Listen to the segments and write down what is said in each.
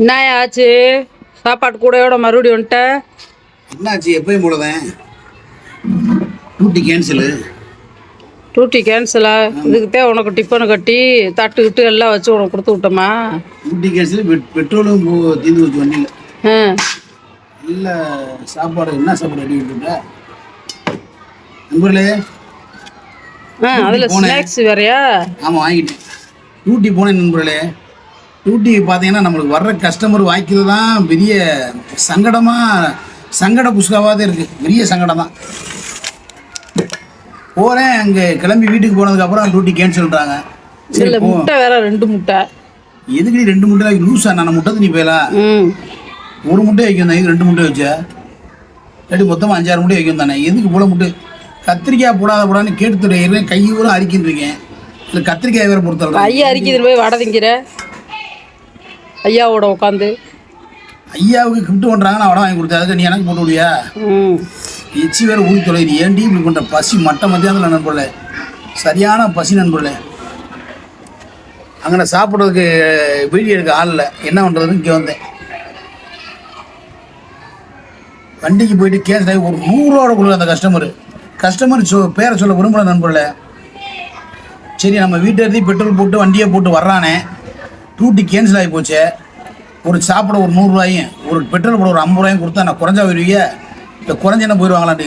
என்ன ஆச்சு சாப்பாடு கூடையோட மறுபடியும் வந்துட்ட. என்னாச்சு? எப்பயும் போலதான். டியூட்டி கேன்சலு டூட்டி கேன்சலா இதுக்குத்தான் உனக்கு டிஃபனு கட்டி தட்டு கிட்டு எல்லாம் வச்சு உனக்கு கொடுத்து விட்டோமா? டியூட்டி கேன்சலு பெட் பெட்ரோலும் தீர்ந்து வச்சு வண்டியில். இல்லை சாப்பாடு என்ன சாப்பாடு ரெடி பண்ணிட்ட நண்பர்களே ஆ அதில் ஸ்நாக்ஸ் வேறையா? ஆமாம் வாங்கிட்டேன். டியூட்டி போனேன் நண்பர்களே. டியூட்டி பார்த்தீங்கன்னா நம்மளுக்கு வர்ற கஸ்டமர் வாய்க்கிறது தான் பெரிய சங்கடமாக சங்கட புஸ்காவாக தான் இருக்குது பெரிய சங்கடம் தான் போகிறேன் அங்கே கிளம்பி வீட்டுக்கு போனதுக்கப்புறம் டியூட்டி கேன்சல்ன்றாங்க சரி முட்டை வேற ரெண்டு முட்டை. எதுக்கு நீ ரெண்டு முட்டை? லூஸா நான் முட்டை நீ போயலா ம். ஒரு முட்டை வைக்கும் இது ரெண்டு முட்டை வச்ச. இல்லாட்டி மொத்தமாக அஞ்சாறு முட்டை வைக்கும் தானே எதுக்கு போல முட்டை? கத்திரிக்காய் போடாத போடான்னு கேட்டு இருக்கேன் கை ஊற அரிக்கின்னு இருக்கேன் இல்லை கத்திரிக்காய் வேற பொறுத்தல ஐயா அரிக்குது போய் வடை திங்கிற. ஐயாவோட உட்காந்து. ஐயாவுக்கு கிஃப்ட் பண்ணுறாங்க நான் வடம் வாங்கி கொடுத்தேன் அதுக்கு நீ எனக்கு போட்டு விடியா எச்சி வேற ஊறி தொலைது ஏன்டி இப்படி பண்ணுற பசி மட்ட மத்தியானத்தில் நண்பர்களே. சரியான பசி நண்பர்களே. அங்கே சாப்பிட்றதுக்கு வீடியோ எடுக்க ஆள் இல்லை. என்ன பண்ணுறதுன்னு இங்கே வந்தேன். வண்டிக்கு போயிட்டு கேஸ் ஒரு நூறுரூவா கொடுக்குற அந்த கஸ்டமர் கஸ்டமர் சொ பேரை சொல்ல விரும்பல நண்பர்களே. சரி நம்ம வீட்டை எழுதி பெட்ரோல் போட்டு வண்டியை போட்டு வர்றானே. டூட்டி கேன்சல் ஆகி போச்சு. ஒரு சாப்பிட ஒரு நூறுரூவாயும் ஒரு பெட்ரோல் போட ஒரு ஐம்பது ரூபாயும் கொடுத்தா நான் குறைஞ்சா வருவீங்க இல்லை குறைஞ்சேன்னா போயிடுவாங்களான்னு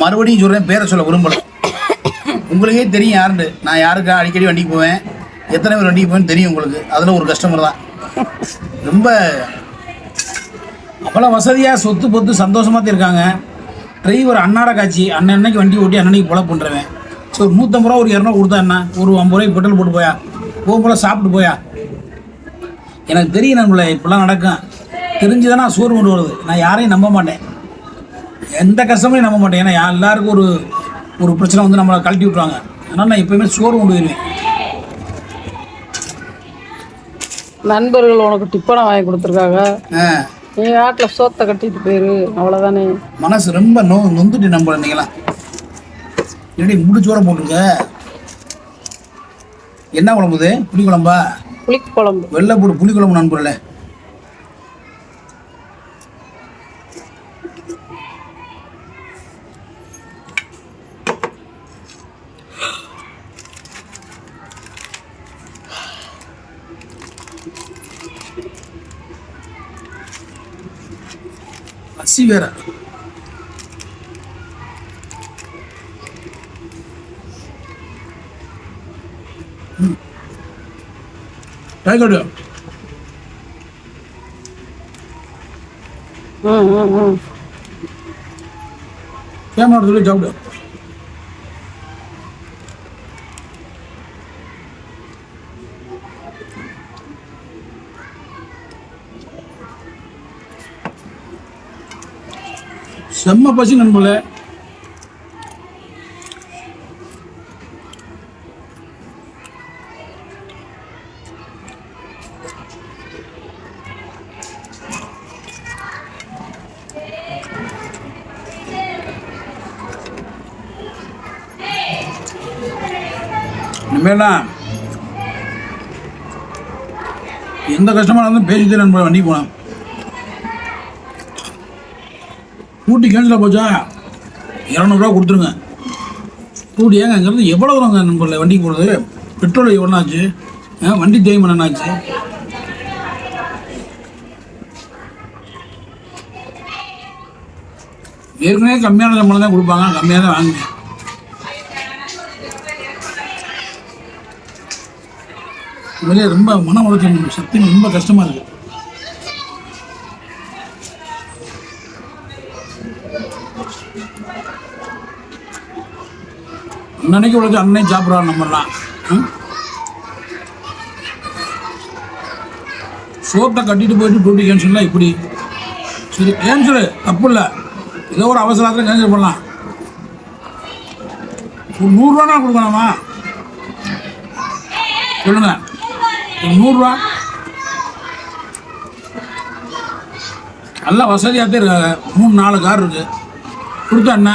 மறுபடியும் சொல்கிறேன் பேரை சொல்ல விரும்பலை. உங்களுக்கே தெரியும் யாருன்னு. நான் யாருக்கு? அடிக்கடி வண்டிக்கு போவேன். எத்தனை பேர் வண்டிக்கு போவேன்னு தெரியும் உங்களுக்கு. அதில் ஒரு கஸ்டமர் தான். ரொம்ப அவ்வளோ வசதியாக சொத்து பொத்து சந்தோஷமாக தான் இருக்காங்க. டிரைவர் அன்னாட காட்சி அண்ணன் அன்னைக்கு வண்டி ஓட்டி அன்னன்னைக்கு போல பண்ணுறவன் ஸோ ஒரு நூற்றம்பது ரூபா ஒரு இரநூறு கொடுத்தா என்ன? ஒரு ஐம்பது ரூபாய்க்கு பெட்ரோல் போட்டு போயா? போகும் போல சாப்பிட்டு போயா. எனக்கு தெரியும் நம்மள இப்படிலாம் நடக்கும். தெரிஞ்சு நான் சோறு கொண்டு வருது. நான் யாரையும் நம்ப மாட்டேன். எந்த கஷ்டமையும் நம்ப மாட்டேன். ஏன்னா எல்லாருக்கும் ஒரு ஒரு பிரச்சனை வந்து நம்மளை கழட்டி விட்ருவாங்க அதனால் நான் எப்பயுமே சோறு கொண்டு வருவேன் நண்பர்கள் உனக்கு டிஃபனை வாங்கி கொடுத்துருக்காங்க. நீ ஆட்டில் சோத்தை கட்டிட்டு போயிரு. அவ்வளோதானே மனசு ரொம்ப நோ நொந்துட்டு நம்பல நீங்களாம். என்னடி முடிச்சோர போட்டிருக்க? என்ன குழம்பு இது புளி குழம்பா? புளிக்கு குழம்பு. வெள்ளை போட்டு புளி குழம்பு நண்பர்களே. பசி வேற. டைகடு கேமரா சொல்லி சாப்பிடு செம்ம பசி நண்பர்களே இனிமேலாம் எந்த கஷ்டமாக இருந்தாலும் பேசிட்டு நண்பர் வண்டி போனேன் ஊட்டி கேன்சலாக போச்சா? இரநூறுவா கொடுத்துருங்க. ஊட்டி ஏங்க அங்கேருந்து எவ்வளோ தூரங்க நண்பர்களே வண்டிக்கு போகிறது பெட்ரோல் எவ்வளோ ஆச்சு ஆ, வண்டி தேய்மன் என்னாச்சு ஏற்கனவே கம்மியான சம்பளம் தான் கொடுப்பாங்க. கம்மியாக தான் வாங்குவேன் உண்மையிலே ரொம்ப மன உளைச்சல் சக்தி ரொம்ப கஷ்டமாக இருக்குது அன்னைக்கு உழைச்சி அன்னை சாப்பிட்றாரு நம்மலாம் ம்? சோத்தை கட்டிட்டு போயிட்டு டூட்டி கேன்சல்லாம் இப்படி. சரி கேன்சலு தப்பு இல்லை. ஏதோ ஒரு அவசரத்தில் கேன்சல் பண்ணலாம். ஒரு நூறுரூவா கொடுக்கலாமா? சொல்லுங்க. நூறுரூவா நல்லா வசதியாக தான் இருக்காங்க மூணு நாலு கார் இருக்கு. கொடுத்தா என்ன?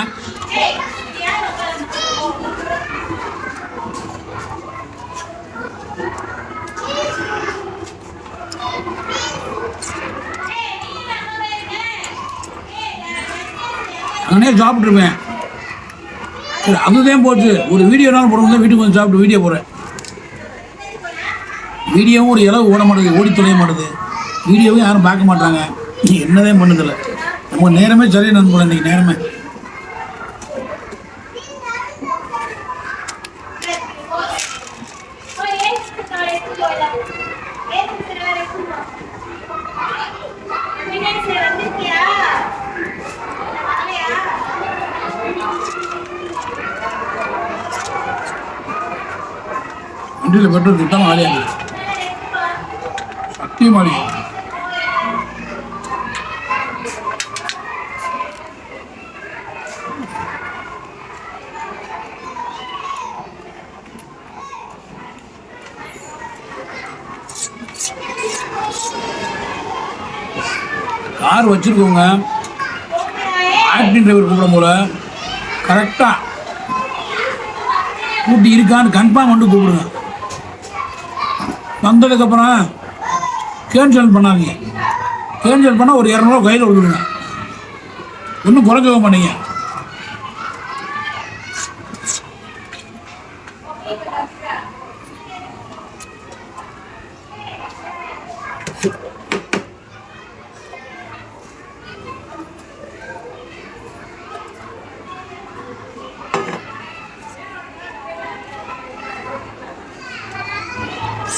அங்கனே சாப்பிட்ருப்பேன் சரி அதுதான் போச்சு. ஒரு வீடியோனாலும் போடுவோம் வீட்டுக்கு வந்து சாப்பிட்டு வீடியோ போகிறேன் வீடியோவும் ஒரு இளவு ஓட மாட்டேது ஓடி தொலைய மாட்டேது வீடியோவும் யாரும் பார்க்க மாட்டாங்க நீ என்னதே பண்ணுதில்ல. நம்ம நேரமே சரியா நண்பன் இன்றைக்கி நேரமே. வண்டியில் பெட்ரோல் சுத்தமாக ஆலியாது சத்தியமாடி கார் வச்சிருக்கவங்க ஆக்டிங் டிரைவர் கூப்பிடும் போல கரெக்டாக கூட்டி இருக்கான்னு கன்ஃபார்ம் பண்ணி கூப்பிடுங்க. வந்ததுக்கப்புறம் கேன்சல் பண்ணாதீங்க. கேன்சல் பண்ணால் ஒரு இரநூறுவா கையில் கொடுத்துருங்க ஒன்றும் குறைக்கவே மாட்டீங்க.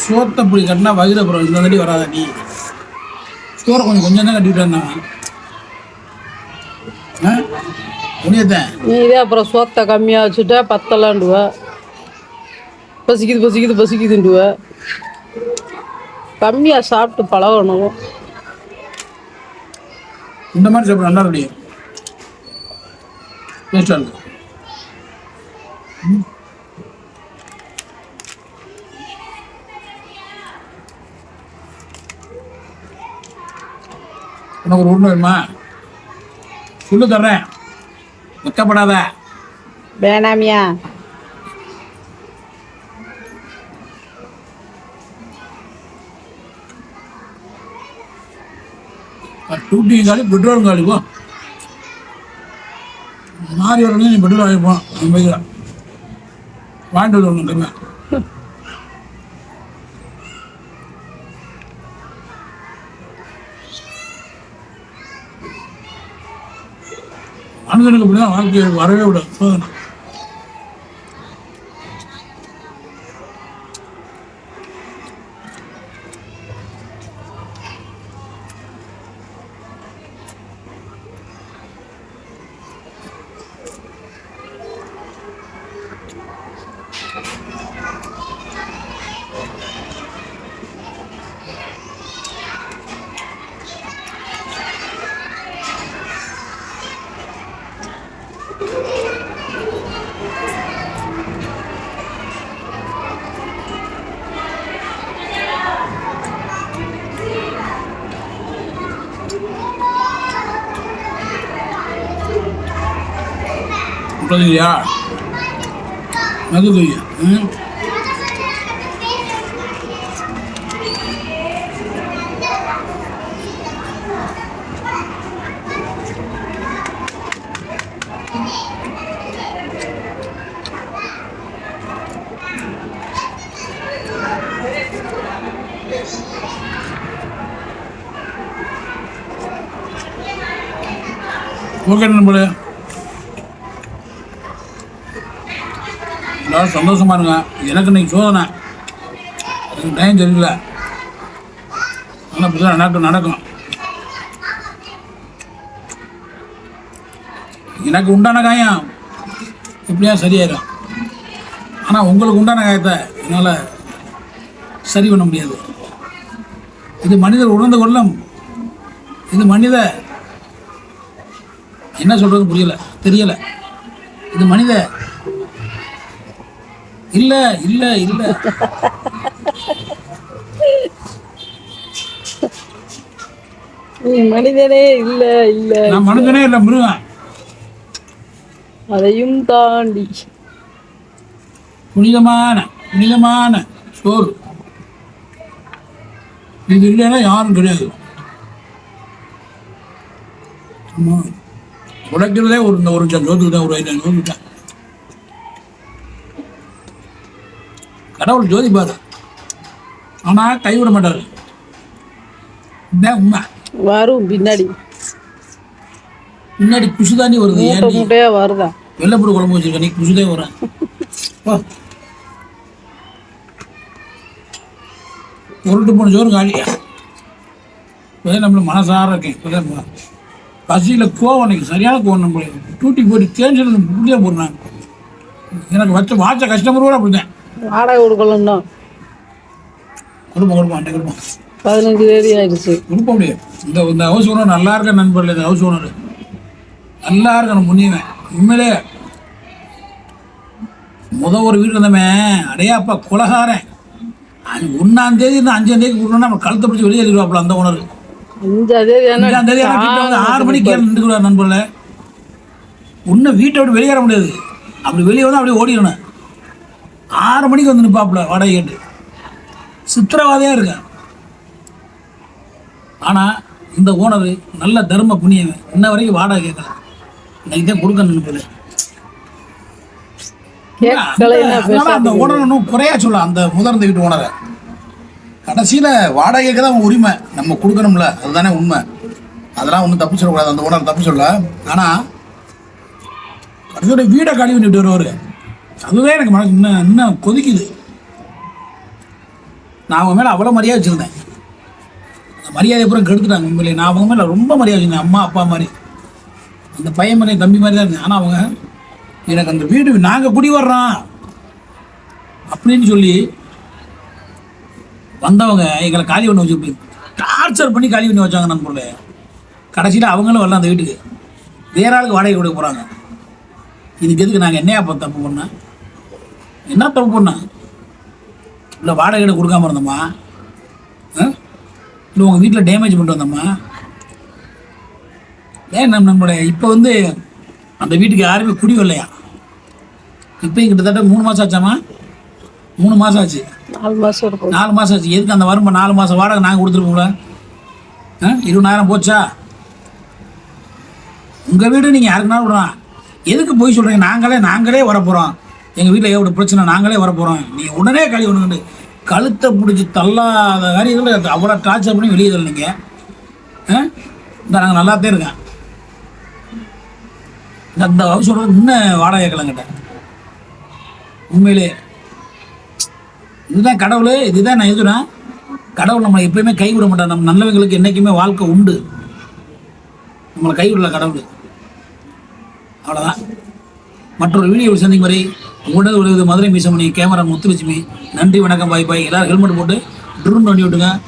சோத்தை இப்படி கட்டினா வயிறு அப்புறம் இந்த தடி வராதா நீ. சோறை கொஞ்சம் கொஞ்சம் தான் ஆ? புனியத்தேன் நீ இதே அப்புறம் சோத்தை கம்மியாக வச்சுட்டா பத்தலாண்டுவ பசிக்குது பசிக்குது பசிக்குதுண்டுவ கம்மியாக சாப்பிட்டு பழகணும். இந்த மாதிரி சாப்பிட நல்லா ரெடி டேஸ்டாக இருக்கு. உனக்கு ஒரு உண்மை வேணுமா? சொல்லு தர்றேன். வெக்கப்படாத. வேணாமியா. டூட்டியும் காலி பெட்ரோலும் காலிக்கும் மாறி வரணும் நீ பெட்ரோல் வாங்கிப்போம் அந்த பைக்கில் வாங்கிட்டு வந்து ஒன்று கம்மியா மனுஷனுக்கு இப்படிதான் வாழ்க்கை வரவே விட சோதனை முப்பதுங்கய்யா மதுங்கய்யா ம் ஓகே நண்பர்களே எல்லாரும் சந்தோஷமா இருங்க. எனக்கு இன்னைக்கு சோதனை. எனக்கு டைம் தெரியல ஆனால் இப்படி தான் நடக்கும். நடக்கும் எனக்கு உண்டான காயம் எப்படியா சரியாயிடும் ஆனால் உங்களுக்கு உண்டான காயத்தை என்னால் சரி பண்ண முடியாது. இது மனிதர் உணர்ந்து கொள்ளும். இது மனித என்ன சொல்றது புரியல தெரியல. இது மனித இல்ல இல்ல இல்ல. மனிதனே இல்லை இல்லை. நான் மனுஷனே இல்லை மிருகன். அதையும் தாண்டி. புனிதமான புனிதமான சோறு. இது இல்லைன்னா யாரும் கிடையாது. உழைக்கிறதே ஒரு இந்த ஒரு ஜோத்துக்கு தான் ஒரு ஐநூறு தான். கடவுள் ஜோதிப்பாரு ஆனால் கைவிட மாட்டார். உண்மை வரும் பின்னாடி. முன்னாடி குசு தாண்டி வருது மூட்டையா வருதா? வெள்ளைப்பூடு குழம்பு வச்சிருக்க நீ குசுதே வரேன் ஓ உருட்டு போன சோறு காலியா? இப்போதான் நம்மள மனசார இருக்கேன் இப்போதான் பசியில் கோவம் எனக்கு சரியான கோவம் நம்மள டூட்டிக்கு போயிட்டு தேஞ்சல் புள்ளியாக போடுறாங்க. எனக்கு வச்ச வாச்ச கஸ்டமர் கூட அப்படிதான். வாடகை கொடுக்கலன்னா கொடுப்போம் கொடுப்போம் அண்டை கொடுப்போம். பதினஞ்சு தேதி ஆயிடுச்சு. கொடுக்க முடியாது இந்த இந்த ஹவுஸ் ஓனர் நல்லா இருக்க நண்பர்கள் இந்த ஹவுஸ் ஓனர் நல்லா இருக்கணும் முன்னியவன் உண்மையிலே முத ஒரு வீடு இருந்தவன் அடையாப்பா குலகாரன். அது ஒன்றாம் தேதி இருந்து அஞ்சாம் தேதி கொடுக்கணும்னா நம்ம கழுத்தை பிடிச்சி வெளியே எழுதிடுவாப்புல அந்த ஓனர் அஞ்சாம் தேதி அஞ்சாம் தேதி ஆறு மணிக்கு நின்றுக்கிறார் நண்பர்களே. இன்னும் வீட்டை விட்டு வெளியேற முடியாது. அப்படி வெளியே வந்து அப்படியே ஓடிடணும். ஆறு மணிக்கு வந்து நிற்பாப்புல வாடகை கேட்டு. சித்திரவாதையாக இருக்கேன் ஆனால் இந்த ஓனர் நல்ல தர்ம புண்ணியவன். இன்ன வரைக்கும் வாடகை கேட்கல. இன்னைக்கு தான் கேட்கலைன்னா அதனால அந்த ஓனர் ஒன்றும் குறையா சொல்ல அந்த முதர்ந்த வீட்டு ஓனரை. கடைசியில் வாடகைக்கு தான் உரிமை. நம்ம கொடுக்கணும்ல அதுதானே உண்மை. அதெல்லாம் ஒன்றும் தப்பு சொல்லக்கூடாது. அந்த ஓனர் தப்பு சொல்ல ஆனால் கடைசியோட வீடை கழுவி பண்ணிட்டு வருவார். அதுதான் எனக்கு மனசு இன்னும் இன்னும் கொதிக்குது. நான் அவங்க மேலே அவ்வளோ மரியாதை வச்சுருந்தேன். அந்த மரியாதை பூரா கெடுத்துட்டாங்க உண்மையிலே. நான் அவங்க மேலே ரொம்ப மரியாதை வச்சுருந்தேன். அம்மா அப்பா மாதிரி. அந்த பையன் மாதிரி தம்பி மாதிரி தான் இருந்தேன். ஆனால் அவங்க எனக்கு அந்த வீடு நாங்கள் குடி வர்றோம் அப்படின்னு சொல்லி வந்தவங்க எங்களை காலி பண்ண வச்சு டார்ச்சர் பண்ணி காலி பண்ணி வச்சாங்க நண்பர்களே. கடைசியில் அவங்களும் வரல அந்த வீட்டுக்கு. வேற ஆளுக்கு வாடகை கொடுக்க போகிறாங்க இதுக்கு எதுக்கு நாங்கள் என்னையா அப்போ தப்பு என்ன தப்பு பண்ணோம் இல்லை வாடகை கொடுக்காம இருந்தோமா? ஆ? இல்லை உங்கள் வீட்டில் டேமேஜ் பண்ணிட்டு வந்தோமா? ஏன் நம்ம நம்மளுடைய இப்போ வந்து அந்த வீட்டுக்கு யாருமே குடி வரலையா? இப்போ கிட்டத்தட்ட மூணு மாதம் ஆச்சாமா மூணு மாதம் ஆச்சு. நாலு மாசம் இருக்கும். நாலு மாதம் ஆச்சு. எதுக்கு அந்த வரும்போ நாலு மாதம் வாடகை நாங்கள் கொடுத்துருப்போம்ல ஆ? இருபதாயிரம் போச்சா? உங்கள் வீடு நீங்கள் யாருக்குனாலும் விடலாம். எதுக்கு போய் சொல்கிறீங்க நாங்களே நாங்களே வரப்போகிறோம் எங்கள் வீட்டில் எவ்வளோ பிரச்சனை நாங்களே வரப்போகிறோம் நீ உடனே கழி ஒன்று கழுத்தை பிடிச்சி தள்ளாத காரியத்தில் அவ்வளோ டார்ச்சர் பண்ணி வெளியே தள்ளினீங்க. இந்த நாங்கள் நல்லாத்தே இருக்கேன் இந்த இந்த ஹவுஸ் இன்னும் வாடகை கேட்கலங்கிட்ட உண்மையிலே. இதுதான் கடவுள் இதுதான் நான் எதுனேன் கடவுள் நம்மளை எப்பயுமே கைவிட மாட்டார். நம்ம நல்லவங்களுக்கு என்றைக்குமே வாழ்க்கை உண்டு. நம்மளை கைவிடல கடவுள். அவ்வளோதான் மற்றொரு வீடியோ சந்திக்கும் வரை உடல் உலகது மதுரை மீசமணி கேமரா முத்துலட்சுமி. நன்றி வணக்கம் பாய் பாய். எல்லாரும் ஹெல்மெட் போட்டு ட்ரூன் பண்ணி விட்டுங்க.